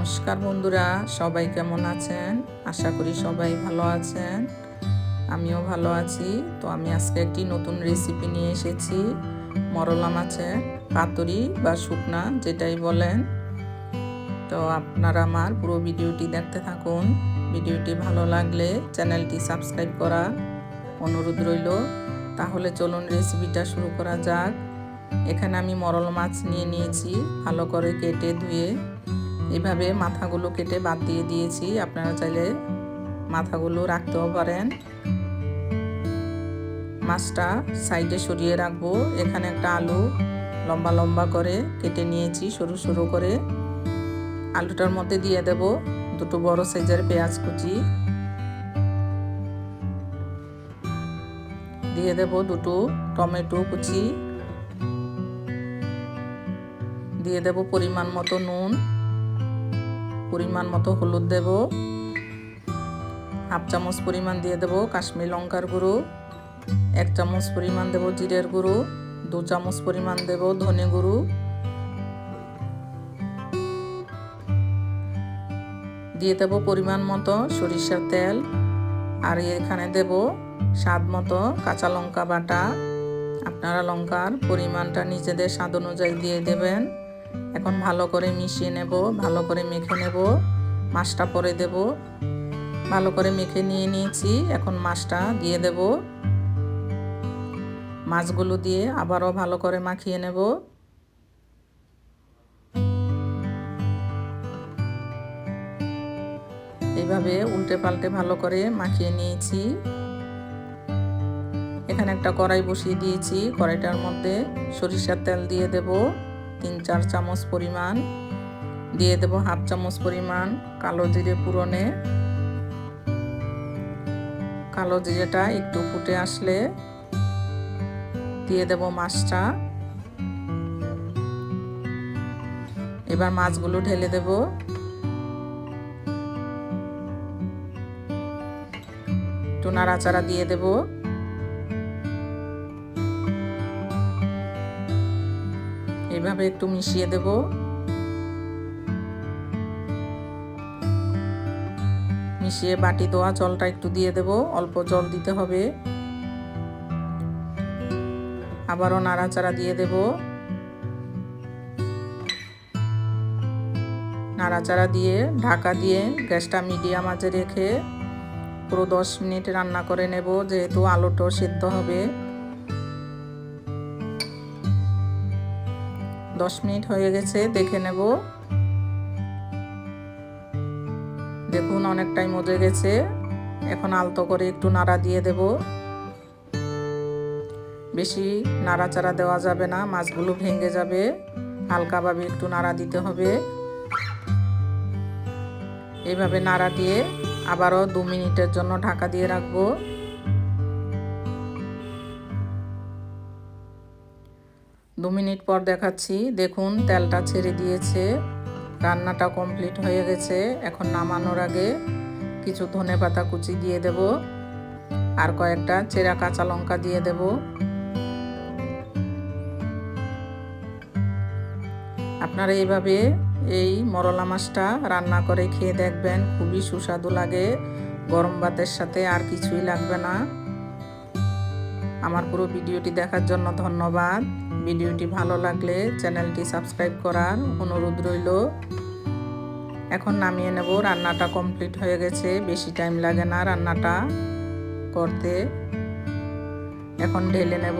নমস্কার বন্ধুরা, সবাই কেমন আছেন? আশা করি সবাই ভালো আছেন। আমিও ভালো আছি। তো আমি আজকে একটি নতুন রেসিপি নিয়ে এসেছি, মরলা মাছের পাতুরি বা শুকনা, যেটাই বলেন। তো আপনারা আমার পুরো ভিডিওটি দেখতে থাকুন। ভিডিওটি ভালো লাগলে চ্যানেলটি সাবস্ক্রাইব করা অনুরোধ রইল। তাহলে চলুন রেসিপিটা শুরু করা যাক। এখানে আমি মরল মাছ নিয়ে নিয়েছি, ভালো করে কেটে ধুয়ে এভাবে মাথাগুলো কেটে বাদ দিয়ে দিয়েছি। আপনারা চাইলে মাথাগুলো রাখতেও পারেন। মাছটা সাইডে সরিয়ে রাখব। এখানে একটা আলু লম্বা লম্বা করে কেটে নিয়েছি, সরু সরু করে। আলুটার মধ্যে দিয়ে দেব দুটো বড় সাইজের পেঁয়াজ কুচি। দিয়ে দেব দুটো টমেটো কুচি। দিয়ে দেব পরিমাণ মতো নুন। পরিমাণ মতো হলুদ দেব। হাফ চামচ পরিমাণ দিয়ে দেব কাশ্মীর লঙ্কার গুঁড়ো। এক চামচ পরিমাণ দেব জিরের গুঁড়ো। দু চামচ পরিমাণ দেব ধনে গুঁড়ো। দিয়ে দেব পরিমাণ মতো সরিষার তেল। আর এখানে দেব স্বাদ মতো কাঁচা লঙ্কা বাটা। আপনারা লঙ্কার পরিমাণটা নিজেদের স্বাদ অনুযায়ী দিয়ে দেবেন। এখন ভালো করে মিশিয়ে নেব, ভালো করে মেখে নেব, মাছটা পরে দেব। ভালো করে মেখে নিয়ে নিয়েছি, এখন মাছটা দিয়ে দেব। মাছগুলো দিয়ে আবারও ভালো করে মাখিয়ে নেব। এইভাবে উল্টে পাল্টে ভালো করে মাখিয়ে নিয়েছি। এখানে একটা কড়াই বসিয়ে দিয়েছি, কড়াইটার মধ্যে সরিষার তেল দিয়ে দেব। তিন চার চামচ পরিমাণ। দিয়ে দেব হাফ চামচ পরিমাণ কালো জিরে পুরনে কালো জিরেটা একটু ফুটে আসলে দিয়ে দেব মাছটা। এবার মাছগুলো ঢেলে দেব। একটু নাড়াচাড়া দিয়ে দেবো। এভাবে একটু মিশিয়ে দেব। মিশিয়ে বাটি দেওয়া জলটা একটু দিয়ে দেব, অল্প জল দিতে হবে। আবারও নাড়াচাড়া দিয়ে দেব। নাড়াচাড়া দিয়ে ঢাকা দিয়ে গ্যাসটা মিডিয়াম আঁচে রেখে পুরো দশ মিনিট রান্না করে নেব, যেহেতু আলুটাও সেদ্ধ হবে। দশ মিনিট হয়ে গেছে, দেখে নেব। দেখুন অনেকটাই মজে গেছে। এখন আলতো করে একটু নাড়া দিয়ে দেব। বেশি নাড়াচাড়া দেওয়া যাবে না, মাছগুলো ভেঙে যাবে। হালকাভাবে একটু নাড়া দিতে হবে। এইভাবে নাড়া দিয়ে আবারও দু মিনিটের জন্য ঢাকা দিয়ে রাখব। দু মিনিট পর দেখাচ্ছি। দেখুন, তেলটা ছেড়ে দিয়েছে। রান্নাটা কমপ্লিট হয়ে গেছে। এখন নামানোর আগে কিছু ধনে পাতা কুচি দিয়ে দেব আর কয়েকটা চেরা কাঁচা লঙ্কা দিয়ে দেব। আপনারা এইভাবে এই মরলা মাছটা রান্না করে খেয়ে দেখবেন। খুবই সুস্বাদু লাগে। গরম ভাতের সাথে আর কিছুই লাগবে না। আমার পুরো ভিডিওটি দেখার জন্য ধন্যবাদ। ভিডিওটি ভালো লাগলে চ্যানেলটি সাবস্ক্রাইব করার অনুরোধ রইল। এখন নামিয়ে নেব, রান্নাটা কমপ্লিট হয়ে গেছে। বেশি টাইম লাগে না রান্নাটা করতে। এখন ঢেলে নেব।